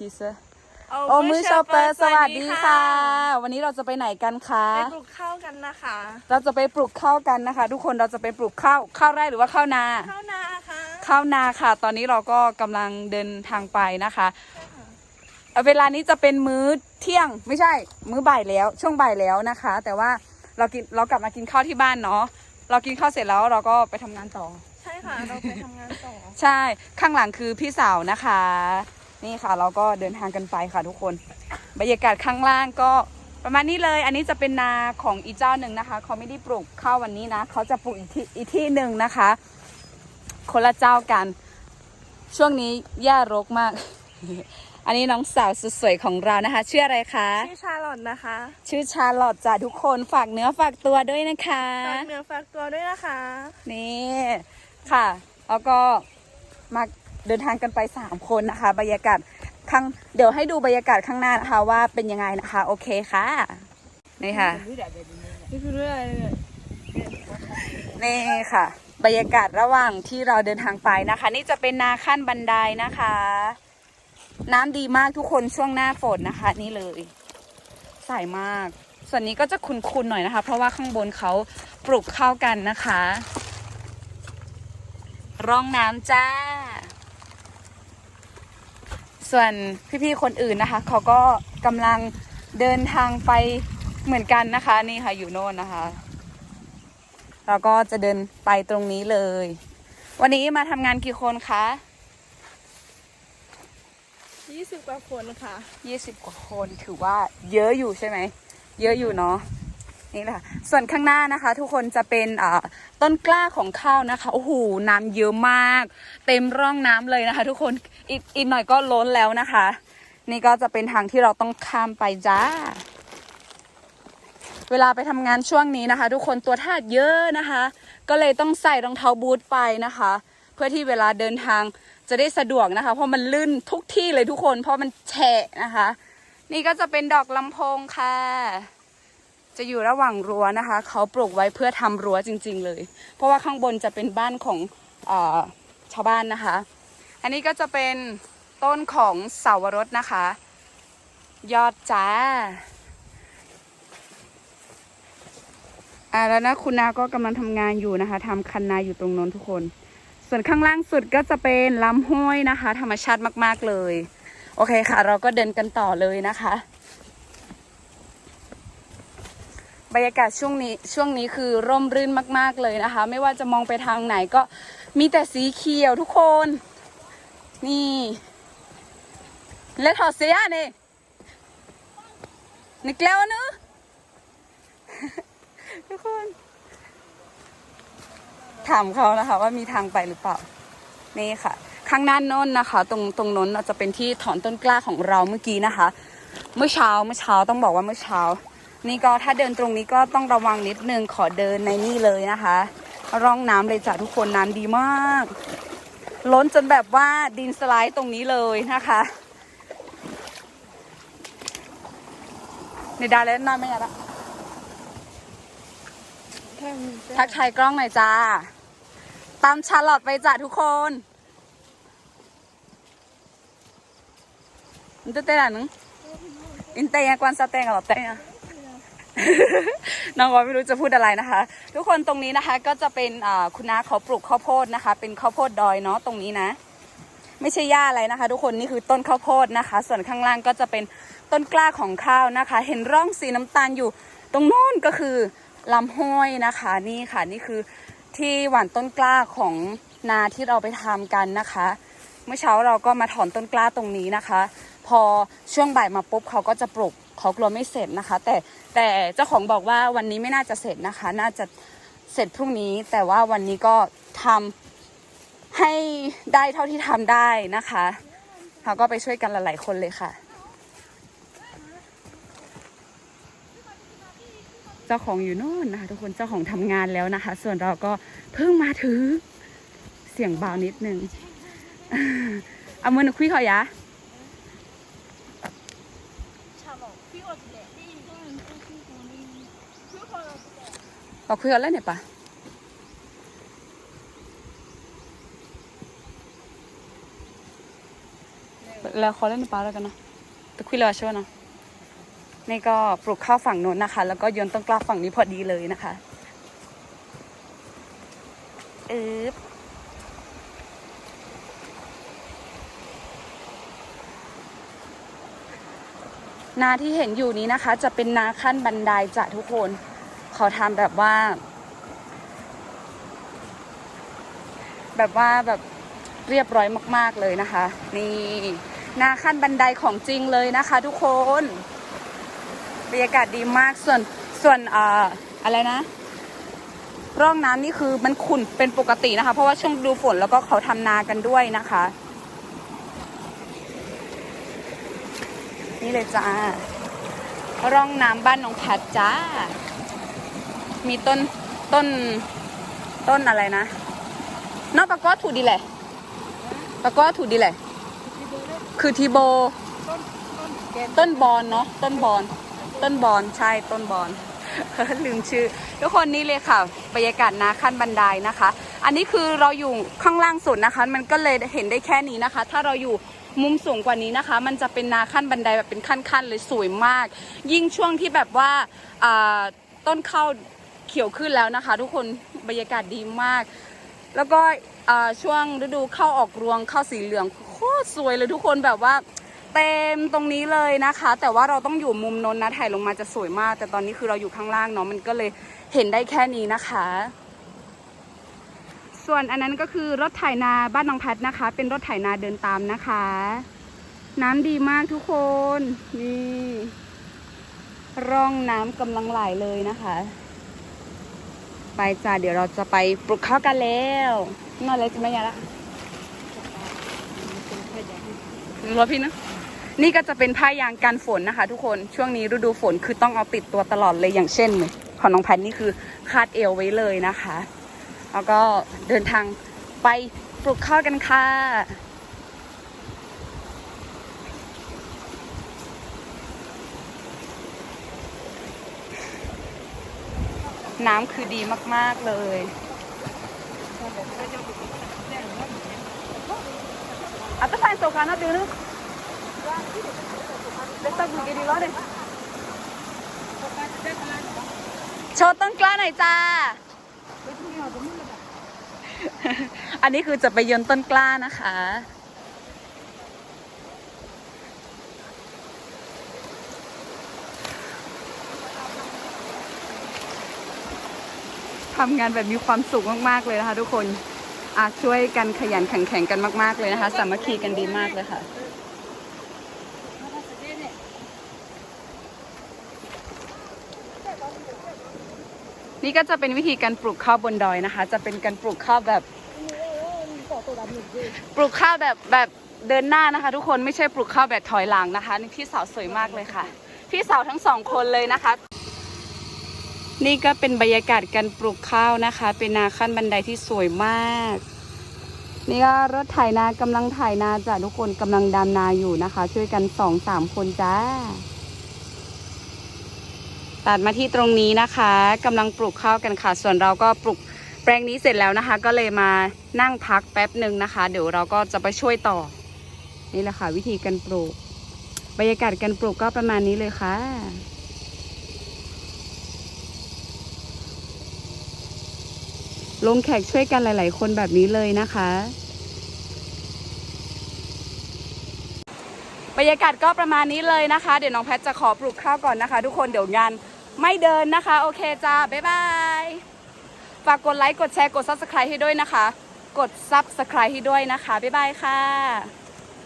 ทีเซอร์โอ้มือชอปเปอร์สวัสดีค่ะ วันนี้เราจะไปไหนกันคะไปปลูกข้าวกันนะคะ เราจะไปปลูกข้าวกันนะคะ ทุกคนเราจะไปปลูกข้าวข้าวไร่หรือว่าข้าวนาข้าวนาค่ะข้าวนาค่ะ ตอนนี้เราก็กำลังเดินทางไปนะคะเอ่อเวลานี้จะเป็นมื้อเที่ยงไม่ใช่ มื้อบ่ายแล้วช่วงบ่ายแล้วนะคะ แต่ว่าเรากินเรากลับมากินข้าวที่บ้านเนาะเรากินข้าวเสร็จแล้วเราก็ไปทำงานต่อ ใช่ค่ะเราไปทำงานต่อ ใช่ข้างหลังคือพี่สาวนะคะ นี่ค่ะ เราก็เดินทางกันไปค่ะทุกคน บรรยากาศข้างล่างก็ประมาณนี้เลย อันนี้จะเป็นนาของอีเจ้าหนึ่งนะคะ เขาไม่ได้ปลูกข้าววันนี้นะ เขาจะปลูกอีกที่อีกที่หนึ่งนะคะ คนละเจ้ากัน ช่วงนี้หญ้ารกมาก อันนี้น้องสาวสุดสวยของเรานะคะ ชื่ออะไรคะ ชื่อชาลอตนะคะ ชื่อชาลอตจ้ะทุกคน ฝากเนื้อฝากตัวด้วยนะคะ ฝากเนื้อฝากตัวด้วยนะคะ นี่ค่ะ แล้วก็มา เดินทางกันไปสามคนนะคะ บรรยากาศข้างเดี๋ยวให้ดูบรรยากาศข้างหน้านะคะว่าเป็นยังไงนะคะ โอเคค่ะนี่ค่ะนี่คือเรื่องอะไรเนี่ยนี่ค่ะ บรรยากาศระหว่างที่เราเดินทางไปนะคะ นี่จะเป็นนาขั้นบันไดนะคะ น้ำดีมากทุกคนช่วงหน้าฝนนะคะ นี่เลยใสมาก ส่วนนี้ก็จะคุนๆหน่อยนะคะ เพราะว่าข้างบนเขาปลูกข้าวกันนะคะ ร่องน้ำจ้า ส่วนพี่ๆคนอื่นนะคะเขาก็กำลังเดินทางไปเหมือนกันนะคะนี่ค่ะอยู่โน่นนะคะ เราก็จะเดินไปตรงนี้เลย วันนี้มาทำงานกี่คนคะยี่สิบกว่าคนค่ะยี่สิบกว่าคนถือว่าเยอะอยู่ใช่ไหม เยอะอยู่เนาะ นี่แหละส่วนข้างหน้านะคะ ทุกคนจะเป็นต้นกล้าของข้าวนะคะโอ้โหน้ำเยอะมาก เต็มร่องน้ำเลยนะคะ ทุกคนอีกอีกหน่อยก็ล้นแล้วนะคะ นี่ก็จะเป็นทางที่เราต้องข้ามไปจ้า เวลาไปทำงานช่วงนี้นะคะ ทุกคนตัวทาดเยอะนะคะ ก็เลยต้องใส่รองเท้าบูทไปนะคะ เพื่อที่เวลาเดินทางจะได้สะดวกนะคะ เพราะมันลื่นทุกที่เลยทุกคน เพราะมันแฉะนะคะ นี่ก็จะเป็นดอกลำโพงค่ะ จะอยู่ระหว่างรั้วนะคะ เขาปลูกไว้เพื่อทำรั้วจริง ๆ เลย เพราะว่าข้างบนจะเป็นบ้านของอชาวบ้านนะคะ อันนี้ก็จะเป็นต้นของเสาวรสนะคะ ยอดจ้าอ่าแล้วนะคุณนาก็กำลังทำงานอยู่นะคะทำคันนาอยู่ตรงน้นทุกคน ส่วนข้างล่างสุดก็จะเป็นลำห้วยนะคะ ธรรมชาติมากๆเลย โอเคค่ะ เราก็เดินกันต่อเลยนะคะ บรรยากาศช่วงนี้ช่วงนี้คือร่มรื่นมาก ๆเลยนะคะ ไม่ว่าจะมองไปทางไหนก็มีแต่สีเขียวทุกคน นี่และถอดเสียนี่นิกแล้วนอะทุกคน ถามเขานะคะ ว่ามีทางไปหรือเปล่า นี่ค่ะ ข้างหน้านน้นนะคะ ตรงตรงน้นจะเป็นที่ถอนต้นกล้าของเราเมื่อกี้นะคะ เมื่อเช้าเมื่อเช้าต้องบอกว่าเมื่อเช้า นี่ก็ถ้าเดินตรงนี้ก็ต้องระวังนิดนึงขอเดินในนี่เลยนะคะ ร่องน้ำเลยจ้ะทุกคนน้ำดีมาก ล้นจนแบบว่าดินสไลด์ตรงนี้เลยนะคะในดาเล่นนอนไม่ยาละแค่มีทักทายกล้องหน่อยจ้า ตามชาร์ลอตไปจ้ะทุกคนมันจะเต้นอะไรนึงอินเตยกวนสเตงกับเราเต้อะ น้องก็ไม่รู้จะพูดอะไรนะคะ ทุกคนตรงนี้นะคะก็จะเป็นคุณน้าเขาปลูกข้าวโพดนะคะ เป็นข้าวโพดดอยเนาะตรงนี้นะ ไม่ใช่หญ้าอะไรนะคะ ทุกคนนี่คือต้นข้าวโพดนะคะ ส่วนข้างล่างก็จะเป็นต้นกล้าของข้าวนะคะ เห็นร่องสีน้ำตาลอยู่ ตรงโน้นก็คือลำห้วยนะคะนี่ค่ะนี่คือที่หว่านต้นกล้าของนาที่เราไปทำกันนะคะ เมื่อเช้าเราก็มาถอนต้นกล้าตรงนี้นะคะ พอช่วงบ่ายมาปุ๊บเขาก็จะปลุก เขากลัวไม่เสร็จนะคะ แต่แต่เจ้าของบอกว่าวันนี้ไม่น่าจะเสร็จนะคะ น่าจะเสร็จพรุ่งนี้ แต่ว่าวันนี้ก็ทำให้ได้เท่าที่ทำได้นะคะเราก็ไปช่วยกันหลาย ๆ คนเลยค่ะ เจ้าของอยู่โน่นนะคะ ทุกคนเจ้าของทำงานแล้วนะคะ ส่วนเราก็เพิ่งมาถึงเสียงเบานิดนึงอามือหนูคุยขอยะ ชา ลอตพี่อดแดดนี่ก็มันก็คือคนนี้พี่คนละบอกคุยกันแล้วเนี่ยปะแล้วขอเล่นในป่าแล้วกันนะตะคุยเลยช่วยนะนี่ก็ปลูกข้าวฝั่งโน้นนะคะ แล้วก็โยนต้นกล้าฝั่งนี้พอดีเลยนะคะ เอ๊บ นาที่เห็นอยู่นี้นะคะ จะเป็นนาขั้นบันไดจ้ะทุกคนเขาทำแบบว่า แบบว่าแบบเรียบร้อยมาก ๆเลยนะคะ นี่นาขั้นบันไดของจริงเลยนะคะ ทุกคนบรรยากาศดีมากส่วนส่วนอ่าอะไรนะ ร่องน้ำนี่คือมันขุ่นเป็นปกตินะคะ เพราะว่าช่วงดูฝนแล้วก็เขาทำนากันด้วยนะคะ นี่เลยจ้า ร่องน้ำบ้านน้องแพทจ้า มีต้นต้นต้นอะไรนะนอกปะก็ถูกดีแหละปะก็ถูกดีแหละ คือทีโบ ต้นบอนเนาะต้นบอนต้นบอนใช่ต้นบอนลืมชื่อ ทุกคนนี่เลยค่ะ บรรยากาศนาขั้นบันไดนะคะ อันนี้คือเราอยู่ข้างล่างสุดนะคะ มันก็เลยเห็นได้แค่นี้นะคะ ถ้าเราอยู่ มุมสูงกว่านี้นะคะ มันจะเป็นนาขั้นบันไดแบบเป็นขั้นๆเลยสวยมาก ยิ่งช่วงที่แบบว่าต้นข้าวเขียวขึ้นแล้วนะคะ ทุกคนบรรยากาศดีมาก แล้วก็ช่วงฤดูเข้าออกรวงเข้าสีเหลืองโคตรสวยเลยทุกคนแบบว่าเต็มตรงนี้เลยนะคะ แต่ว่าเราต้องอยู่มุมนนนะถ่ายลงมาจะสวยมาก แต่ตอนนี้คือเราอยู่ข้างล่างเนาะมันก็เลยเห็นได้แค่นี้นะคะ ส่วนอันนั้นก็คือรถไถนาบ้านน้องแพทนะคะ เป็นรถไถนาเดินตามนะคะ น้ำดีมากทุกคนนี่ร่องน้ำกำลังไหลเลยนะคะ ไปจ้าเดี๋ยวเราจะไปปลุกข้าวกันแล้วนอนเลยจะไม่ยาละรถพี่นะนี่ก็จะเป็นผ้ายางกันฝนนะคะ ทุกคนช่วงนี้ฤดูฝนคือต้องเอาติดตัวตลอดเลยอย่างเช่น ของน้องแพนนี่คือคาดเอวไว้เลยนะคะ แล้วก็เดินทางไปปลุกข้าวกันค่ะน้ำคือดีมาก ๆ เลย Até faz tocar na dele. Dessa bugueira lá, né? โชว์ต้นกล้าหน่อยจ้า อันนี้คือจะไปยนต้นกล้านะคะ ทำงานแบบมีความสุขมาก ๆ เลยนะคะทุกคนอาช่วยกันขยันแข่งแข่งกันมาก ๆ เลยนะคะ สามัคคีกันดีมากเลยค่ะ นี่ก็จะเป็นวิธีการปลูกข้าวบนดอยนะคะ จะเป็นการปลูกข้าวแบบ ปลูกข้าวแบบแบบเดินหน้านะคะ ทุกคนไม่ใช่ปลูกข้าวแบบถอยหลังนะคะนี่พี่สาวสวยมากเลยค่ะ พี่สาวทั้งสองคนเลยนะคะ นี่ก็เป็นบรรยากาศการปลูกข้าวนะคะ เป็นนาขั้นบันไดที่สวยมาก นี่ก็รถไถนากำลังไถนาจ้ะทุกคนกำลังดำนาอยู่นะคะ ช่วยกันสองสามคนจ้าตัดมาที่ตรงนี้นะคะกำลังปลูกข้าวกันค่ะ ส่วนเราก็ปลูก แปลงนี้เสร็จแล้วนะคะ ก็เลยมานั่งพักแป๊บหนึ่งนะคะ เดี๋ยวเราก็จะไปช่วยต่อ นี่แหละค่ะ วิธีการปลูก บรรยากาศการปลูกก็ประมาณนี้เลยค่ะลงแขกช่วยกันหลาย ๆ คนแบบนี้เลยนะคะ บรรยากาศก็ประมาณนี้เลยนะคะ เดี๋ยวน้องแพทจะขอปลูกข้าวก่อนนะคะ ทุกคนเดี๋ยวงานไม่เดินนะคะ โอเคจ้า บ๊ายบาย ฝากกดไลค์ กดแชร์ กด subscribe ให้ด้วยนะคะ กด subscribe ให้ด้วยนะคะ บ๊ายบายค่ะ